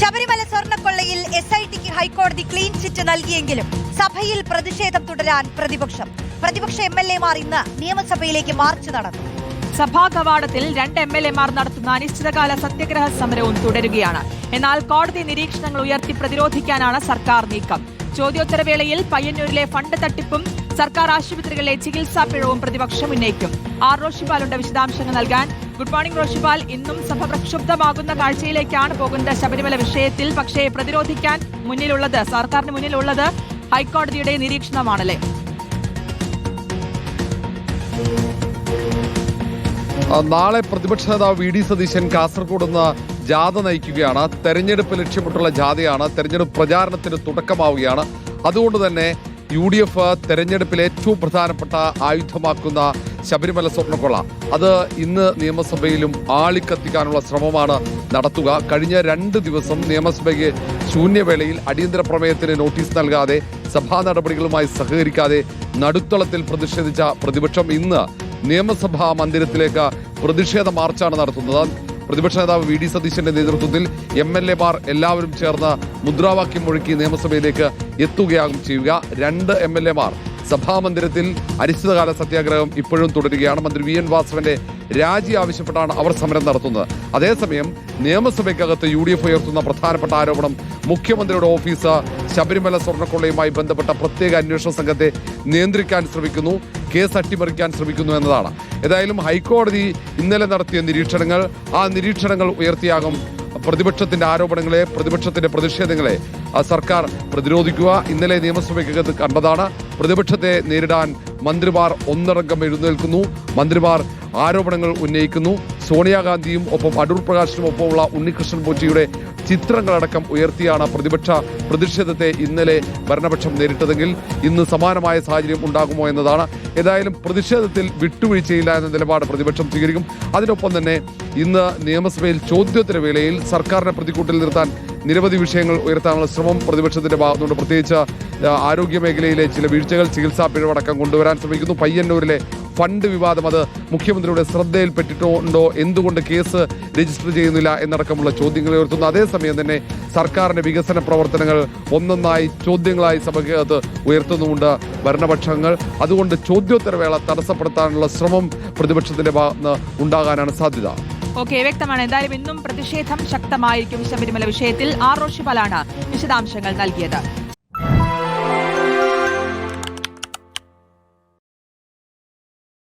ശബരിമല സ്വർണക്കൊള്ളയിൽ S I ടിക്ക് ഹൈക്കോടതി ക്ലീൻ ചിറ്റ് നൽകിയെങ്കിലും സഭയിൽ പ്രതിഷേധം തുടരാൻ പ്രതിപക്ഷം. പ്രതിപക്ഷ എം എൽ എമാർ ഇന്ന് നിയമസഭയിലേക്ക് മാർച്ച് നടന്നു. സഭാ കവാടത്തിൽ രണ്ട് എം എൽ എമാർ നടത്തുന്ന അനിശ്ചിതകാല സത്യഗ്രഹ സമരവും തുടരുകയാണ്. എന്നാൽ കോടതി നിരീക്ഷണങ്ങൾ ഉയർത്തി പ്രതിരോധിക്കാനാണ് സർക്കാർ നീക്കം. ചോദ്യോത്തരവേളയിൽ പയ്യന്നൂരിലെ ഫണ്ട് തട്ടിപ്പും സർക്കാർ ആശുപത്രികളിലെ ചികിത്സാ പിഴവും പ്രതിപക്ഷം ഉന്നയിക്കും. ആർ റോഷിപാലുണ്ട് വിശദാംശങ്ങൾ നൽകാൻ ഗുഡ് മോർണിംഗ് റോഷിപാൽ ഇന്നും സഭ പ്രക്ഷുബ്ധമാകുന്ന കാഴ്ചയിലേക്കാണ് പോകുന്നത് ശബരിമല വിഷയത്തിൽ. പക്ഷേ പ്രതിരോധിക്കാൻ മുന്നിലുള്ളത് സർക്കാരിന് മുന്നിലുള്ളത് ഹൈക്കോടതിയുടെ നിരീക്ഷണമാണല്ലേ? നാളെ പ്രതിപക്ഷ നേതാവ് വി ഡി സതീശൻ കാസർഗോഡ് നിന്ന് ജാഥ നയിക്കുകയാണ്. തെരഞ്ഞെടുപ്പ് ലക്ഷ്യമിട്ടുള്ള ജാഥയാണ്. തെരഞ്ഞെടുപ്പ് പ്രചാരണത്തിന് തുടക്കമാവുകയാണ്. അതുകൊണ്ട് തന്നെ യു ഡി എഫ് തെരഞ്ഞെടുപ്പിൽ ഏറ്റവും പ്രധാനപ്പെട്ട ആയുധമാക്കുന്ന ശബരിമല സ്വർണക്കൊള അത് ഇന്ന് നിയമസഭയിലും ആളിക്കത്തിക്കാനുള്ള ശ്രമമാണ് നടത്തുക. കഴിഞ്ഞ രണ്ട് ദിവസം നിയമസഭയ്ക്ക് ശൂന്യവേളയിൽ അടിയന്തര പ്രമേയത്തിന് നോട്ടീസ് നൽകാതെ സഭാ നടപടികളുമായി സഹകരിക്കാതെ നടുത്തളത്തിൽ പ്രതിഷേധിച്ച പ്രതിപക്ഷം ഇന്ന് നിയമസഭാ മന്ദിരത്തിലേക്ക് പ്രതിഷേധ മാർച്ചാണ് നടത്തുന്നത്. പ്രതിപക്ഷ നേതാവ് വി ഡി സതീശന്റെ നേതൃത്വത്തിൽ എം എൽ എമാർ എല്ലാവരും ചേർന്ന് മുദ്രാവാക്യം മുഴക്കി നിയമസഭയിലേക്ക് എത്തുകയാകും ചെയ്യുക. രണ്ട് എം എൽ എമാർ സഭാമന്ദിരത്തിൽ അനിശ്ചിതകാല സത്യാഗ്രഹം ഇപ്പോഴും തുടരുകയാണ്. മന്ത്രി വി എൻ വാസവന്റെ രാജി ആവശ്യപ്പെട്ടാണ് അവർ സമരം നടത്തുന്നത്. അതേസമയം നിയമസഭയ്ക്കകത്ത് യു ഡി എഫ് ഉയർത്തുന്ന പ്രധാനപ്പെട്ട ആരോപണം മുഖ്യമന്ത്രിയുടെ ഓഫീസ് ശബരിമല സ്വർണക്കൊള്ളയുമായി ബന്ധപ്പെട്ട പ്രത്യേക അന്വേഷണ സംഘത്തെ നിയന്ത്രിക്കാൻ ശ്രമിക്കുന്നു കേസ് അട്ടിമറിക്കാൻ ശ്രമിക്കുന്നു എന്നതാണ്. ഏതായാലും ഹൈക്കോടതി ഇന്നലെ നടത്തിയ നിരീക്ഷണങ്ങൾ ആ നിരീക്ഷണങ്ങൾ ഉയർത്തിയാകും പ്രതിപക്ഷത്തിന്റെ ആരോപണങ്ങളെ പ്രതിപക്ഷത്തിന്റെ പ്രതിഷേധങ്ങളെ സർക്കാർ പ്രതിരോധിക്കുക. ഇന്നലെ നിയമസഭയ്ക്കകത്ത് കണ്ടതാണ് പ്രതിപക്ഷത്തെ നേരിടാൻ മന്ത്രിമാർ ഒന്നടങ്കം എഴുന്നേൽക്കുന്നു. മന്ത്രിമാർ ആരോപണങ്ങൾ ഉന്നയിക്കുന്നു. സോണിയാഗാന്ധിയും ഒപ്പം അടൂർ പ്രകാശിനും ഒപ്പമുള്ള ഉണ്ണികൃഷ്ണൻ പോറ്റിയുടെ ചിത്രങ്ങളടക്കം ഉയർത്തിയാണ് പ്രതിപക്ഷ പ്രതിഷേധത്തെ ഇന്നലെ ഭരണപക്ഷം നേരിട്ടതെങ്കിൽ ഇന്ന് സമാനമായ സാഹചര്യം ഉണ്ടാകുമോ എന്നതാണ്. ഏതായാലും പ്രതിഷേധത്തിൽ വിട്ടുവീഴ്ചയില്ല എന്ന നിലപാട് പ്രതിപക്ഷം സ്വീകരിക്കും. അതിനൊപ്പം തന്നെ ഇന്ന് നിയമസഭയിൽ ചോദ്യോത്തര വേളയിൽ സർക്കാരിനെ പ്രതിക്കൂട്ടിൽ നിർത്താൻ നിരവധി വിഷയങ്ങൾ ഉയർത്താനുള്ള ശ്രമം പ്രതിപക്ഷത്തിന്റെ ഭാഗത്തുനിന്ന് പ്രത്യേകിച്ച് ആരോഗ്യ മേഖലയിലെ ചില വീഴ്ചകൾ ചികിത്സാ പിഴവടക്കം കൊണ്ടുവരാൻ ശ്രമിക്കുന്നു. പയ്യന്നൂരിലെ ഫണ്ട് വിവാദം അത് മുഖ്യമന്ത്രിയുടെ ശ്രദ്ധയിൽപ്പെട്ടിട്ടുണ്ടോ? എന്തുകൊണ്ട് കേസ് രജിസ്റ്റർ ചെയ്യുന്നില്ല എന്നടക്കമുള്ള ചോദ്യങ്ങൾ ഉയർത്തുന്നു. അതേസമയം തന്നെ സർക്കാരിന്റെ വികസന പ്രവർത്തനങ്ങൾ ഒന്നൊന്നായി ചോദ്യങ്ങളായി സഭയ്ക്കകത്ത് ഉയർത്തുന്നുമുണ്ട് ഭരണപക്ഷങ്ങൾ. അതുകൊണ്ട് ചോദ്യോത്തരവേള തടസ്സപ്പെടുത്താനുള്ള ശ്രമം പ്രതിപക്ഷത്തിന്റെ ഭാഗത്ത് ഉണ്ടാകാനാണ് സാധ്യത. ഓക്കെ വ്യക്തമാണ്. എന്തായാലും ഇന്നും പ്രതിഷേധം ശക്തമായിരിക്കും ശബരിമല വിഷയത്തിൽ. ആർ റോഷിപാലാണ് വിശദാംശങ്ങൾ നൽകിയത്.